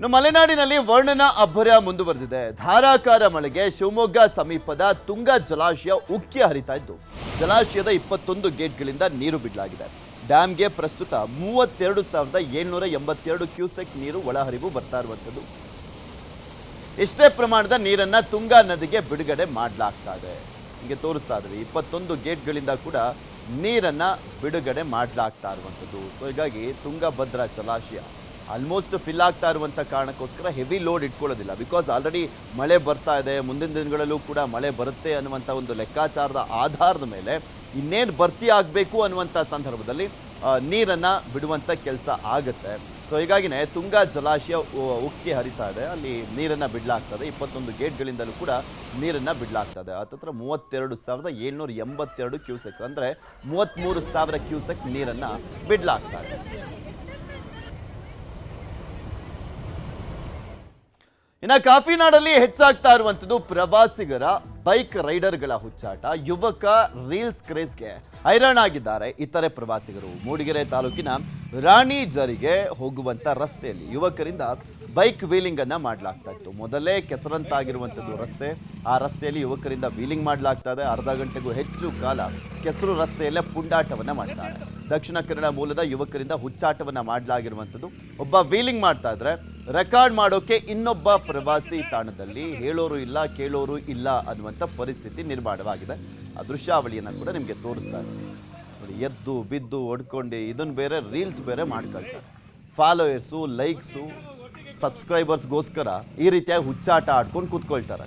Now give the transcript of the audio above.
ಇನ್ನು ಮಲೆನಾಡಿನಲ್ಲಿ ವರ್ಣನ ಅಬ್ಬರ ಮುಂದುವರೆದಿದೆ. ಧಾರಾಕಾರ ಮಳೆಗೆ ಶಿವಮೊಗ್ಗ ಸಮೀಪದ ತುಂಗಾ ಜಲಾಶಯ ಉಕ್ಕಿ ಹರಿತಾ ಇದ್ದು, ಜಲಾಶಯದ ಇಪ್ಪತ್ತೊಂದು ಗೇಟ್ಗಳಿಂದ ನೀರು ಬಿಡಲಾಗಿದೆ. ಡ್ಯಾಮ್ಗೆ ಪ್ರಸ್ತುತ ಮೂವತ್ತೆರಡು ಸಾವಿರದ ಏಳ್ನೂರ ಎಂಬತ್ತೆರಡು ಕ್ಯೂಸೆಕ್ ನೀರು ಒಳಹರಿವು ಬರ್ತಾ ಇರುವಂಥದ್ದು. ಇಷ್ಟೇ ಪ್ರಮಾಣದ ನೀರನ್ನ ತುಂಗಾ ನದಿಗೆ ಬಿಡುಗಡೆ ಮಾಡಲಾಗ್ತಾ ಇದೆ. ಹೀಗೆ ತೋರಿಸ್ತಾ ಇದ್ವಿ ಇಪ್ಪತ್ತೊಂದು ಗೇಟ್ಗಳಿಂದ ಕೂಡ ನೀರನ್ನ ಬಿಡುಗಡೆ ಮಾಡಲಾಗ್ತಾ ಇರುವಂಥದ್ದು. ಸೊ, ಹೀಗಾಗಿ ತುಂಗಭದ್ರಾ ಜಲಾಶಯ ಆಲ್ಮೋಸ್ಟ್ ಫಿಲ್ ಆಗ್ತಾ ಇರುವಂಥ ಕಾರಣಕ್ಕೋಸ್ಕರ ಹೆವಿ ಲೋಡ್ ಇಟ್ಕೊಳ್ಳೋದಿಲ್ಲ. ಬಿಕಾಸ್ ಆಲ್ರೆಡಿ ಮಳೆ ಬರ್ತಾ ಇದೆ, ಮುಂದಿನ ದಿನಗಳಲ್ಲೂ ಕೂಡ ಮಳೆ ಬರುತ್ತೆ ಅನ್ನುವಂಥ ಒಂದು ಲೆಕ್ಕಾಚಾರದ ಆಧಾರದ ಮೇಲೆ ಇನ್ನೇನು ಭರ್ತಿ ಆಗಬೇಕು ಅನ್ನುವಂಥ ಸಂದರ್ಭದಲ್ಲಿ ನೀರನ್ನು ಬಿಡುವಂಥ ಕೆಲಸ ಆಗುತ್ತೆ. ಸೊ ಹೀಗಾಗಿನೇ ತುಂಗಾ ಜಲಾಶಯ ಉಕ್ಕಿ ಹರಿತಾ ಇದೆ. ಅಲ್ಲಿ ನೀರನ್ನು ಬಿಡಲಾಗ್ತದೆ. ಇಪ್ಪತ್ತೊಂದು ಗೇಟ್ಗಳಿಂದಲೂ ಕೂಡ ನೀರನ್ನು ಬಿಡಲಾಗ್ತದೆ. ಹತ್ತತ್ರ ಮೂವತ್ತೆರಡು ಸಾವಿರದ ಏಳ್ನೂರ ಎಂಬತ್ತೆರಡು ಕ್ಯೂಸೆಕ್. ಅಂದರೆ ಮೂವತ್ತ್ಮೂರು ಸಾವಿರ ಕ್ಯೂಸೆಕ್ ನೀರನ್ನು ಬಿಡಲಾಗ್ತಾ ಇನ್ನು ಕಾಫಿನಾಡಲ್ಲಿ ಹೆಚ್ಚಾಗ್ತಾ ಇರುವಂಥದ್ದು ಪ್ರವಾಸಿಗರ ಬೈಕ್ ರೈಡರ್ಗಳ ಹುಚ್ಚಾಟ. ಯುವಕ ರೀಲ್ಸ್ ಕ್ರೇಜ್ಗೆ ಹೈರಾಣಾಗಿದ್ದಾರೆ ಇತರೆ ಪ್ರವಾಸಿಗರು. ಮೂಡಿಗೆರೆ ತಾಲೂಕಿನ ರಾಣಿ ಜರಿಗೆ ಹೋಗುವಂತ ರಸ್ತೆಯಲ್ಲಿ ಯುವಕರಿಂದ ಬೈಕ್ ವೀಲಿಂಗ್ ಅನ್ನ ಮಾಡಲಾಗ್ತಾ ಇತ್ತು. ಮೊದಲೇ ಕೆಸರಂತಾಗಿರುವಂಥದ್ದು ರಸ್ತೆ. ಆ ರಸ್ತೆಯಲ್ಲಿ ಯುವಕರಿಂದ ವೀಲಿಂಗ್ ಮಾಡಲಾಗ್ತಾ ಇದೆ ಅರ್ಧ ಗಂಟೆಗೂ ಹೆಚ್ಚು ಕಾಲ ಕೆಸರು ರಸ್ತೆಯಲ್ಲೇ ಪುಂಡಾಟವನ್ನು ಮಾಡ್ತಾರೆ. ದಕ್ಷಿಣ ಕನ್ನಡ ಮೂಲದ ಯುವಕರಿಂದ ಹುಚ್ಚಾಟವನ್ನು ಮಾಡಲಾಗಿರುವಂಥದ್ದು. ಒಬ್ಬ ವೀಲಿಂಗ್ ಮಾಡ್ತಾ ಇದ್ರೆ ರೆಕಾರ್ಡ್ ಮಾಡೋಕೆ ಇನ್ನೊಬ್ಬ ಪ್ರವಾಸಿ ತಾಣದಲ್ಲಿ ಹೇಳೋರು ಇಲ್ಲ, ಕೇಳೋರು ಇಲ್ಲ ಅನ್ನುವಂಥ ಪರಿಸ್ಥಿತಿ ನಿರ್ಮಾಣವಾಗಿದೆ. ಆ ದೃಶ್ಯಾವಳಿಯನ್ನು ಕೂಡ ನಿಮಗೆ ತೋರಿಸ್ತಾ ನೋಡಿ, ಎದ್ದು, ಬಿದ್ದು ಒಡ್ಕೊಂಡು ಇದನ್ನು ಬೇರೆ ರೀಲ್ಸ್ ಬೇರೆ ಮಾಡ್ಕೊಳ್ತಾರೆ. ಫಾಲೋಯರ್ಸು ಲೈಕ್ಸು ಸಬ್ಸ್ಕ್ರೈಬರ್ಸ್ಗೋಸ್ಕರ ಈ ರೀತಿಯಾಗಿ ಹುಚ್ಚಾಟ ಆಡ್ಕೊಂಡು ಕೂತ್ಕೊಳ್ತಾರೆ.